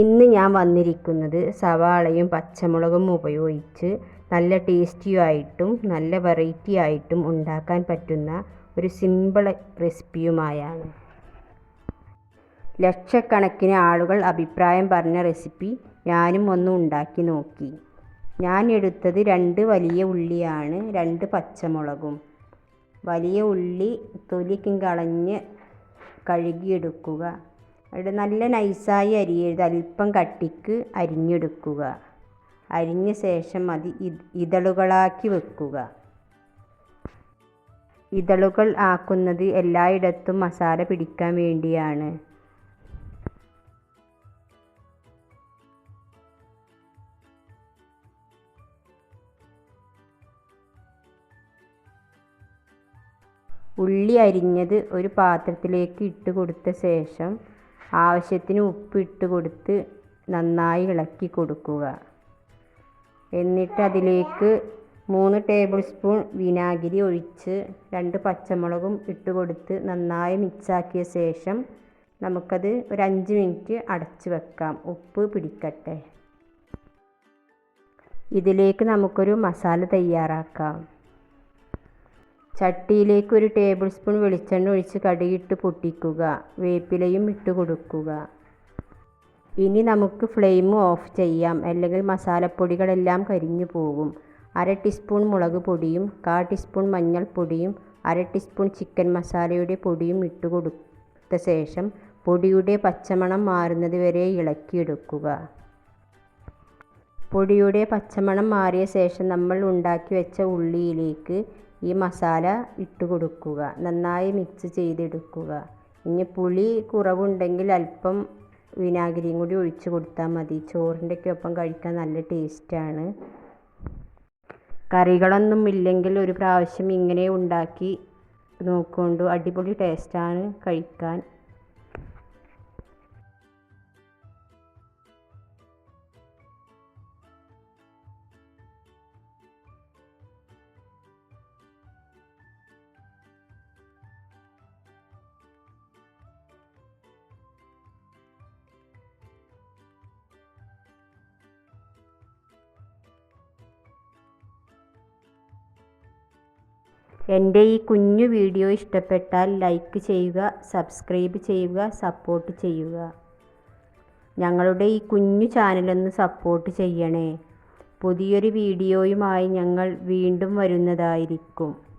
ഇന്ന് ഞാൻ വന്നിരിക്കുന്നത് സവാളയും പച്ചമുളകും ഉപയോഗിച്ച് നല്ല ടേസ്റ്റിയായിട്ടും നല്ല വെറൈറ്റി ആയിട്ടും ഉണ്ടാക്കാൻ പറ്റുന്ന ഒരു സിമ്പിൾ റെസിപ്പിയുമായാണ്. ലക്ഷക്കണക്കിന് ആളുകൾ അഭിപ്രായം പറഞ്ഞ റെസിപ്പി ഞാനും ഒന്ന് ഉണ്ടാക്കി നോക്കി. ഞാൻ എടുത്തത് രണ്ട് വലിയ ഉള്ളിയാണ് രണ്ട് പച്ചമുളകും. വലിയ ഉള്ളി തൊലിക്കും കളഞ്ഞ് കഴുകിയെടുക്കുക. എന്നിട്ട് നല്ല നൈസായി അരിയരുത് അല്പം കട്ടിക്ക് അരിഞ്ഞെടുക്കുക. അരിഞ്ഞ ശേഷം അത് ഇതളുകളാക്കി വെക്കുക. ഇതളുകൾ ആക്കുന്നത് എല്ലായിടത്തും മസാല പിടിക്കാൻ വേണ്ടിയാണ്. ഉള്ളി അരിഞ്ഞത് ഒരു പാത്രത്തിലേക്ക് ഇട്ട് കൊടുത്ത ശേഷം ആവശ്യത്തിന് ഉപ്പിട്ട് കൊടുത്ത് നന്നായി ഇളക്കി കൊടുക്കുക. എന്നിട്ട് അതിലേക്ക് മൂന്ന് ടേബിൾ സ്പൂൺ വിനാഗിരി ഒഴിച്ച് രണ്ട് പച്ചമുളകും ഇട്ട് കൊടുത്ത് നന്നായി മിക്സാക്കിയ ശേഷം നമുക്കത് ഒരു അഞ്ച് മിനിറ്റ് അടച്ചു വെക്കാം. ഉപ്പ് പിടിക്കട്ടെ. ഇതിലേക്ക് നമുക്കൊരു മസാല തയ്യാറാക്കാം. ചട്ടിയിലേക്ക് ഒരു ടേബിൾ സ്പൂൺ വെളിച്ചെണ്ണ ഒഴിച്ച് കടുകിട്ട് പൊട്ടിക്കുക. വേപ്പിലയും ഇട്ട് കൊടുക്കുക. ഇനി നമുക്ക് ഫ്ലെയിം ഓഫ് ചെയ്യാം. അല്ലെങ്കിൽ മസാലപ്പൊടികളെല്ലാം കരിഞ്ഞു പോകും. അര ടീസ്പൂൺ മുളക് പൊടിയും കാ ടീസ്പൂൺ മഞ്ഞൾപ്പൊടിയും അര ടീസ്പൂൺ ചിക്കൻ മസാലയുടെ പൊടിയും ഇട്ട് കൊടുത്ത ശേഷം പൊടിയുടെ പച്ചമണം മാറുന്നത് വരെ ഇളക്കിയെടുക്കുക. പൊടിയുടെ പച്ചമണം മാറിയ ശേഷം നമ്മൾ ഉണ്ടാക്കി വെച്ച ഉള്ളിയിലേക്ക് ഈ മസാല ഇട്ട് കൊടുക്കുക. നന്നായി മിക്സ് ചെയ്തെടുക്കുക. ഇനി പുളി കുറവുണ്ടെങ്കിൽ അല്പം വിനാഗിരിയും കൂടി ഒഴിച്ച് കൊടുത്താൽ മതി. ചോറിന്റെയൊക്കെ ഒപ്പം കഴിക്കാൻ നല്ല ടേസ്റ്റാണ് കറികളൊന്നും ഇല്ലെങ്കിൽ ഒരു പ്രാവശ്യം ഇങ്ങനെ ഉണ്ടാക്കി നോക്കൊണ്ടു. അടിപൊളി ടേസ്റ്റാണ് കഴിക്കാൻ. എന്റെ ഈ കുഞ്ഞു വീഡിയോ ഇഷ്ടപ്പെട്ടാൽ ലൈക്ക് ചെയ്യുക സബ്സ്ക്രൈബ് ചെയ്യുക സപ്പോർട്ട് ചെയ്യുക. ഞങ്ങളുടെ ഈ കുഞ്ഞു ചാനലൊന്ന് സപ്പോർട്ട് ചെയ്യണേ. പുതിയൊരു വീഡിയോയുമായി ഞങ്ങൾ വീണ്ടും വരുന്നതായിരിക്കും.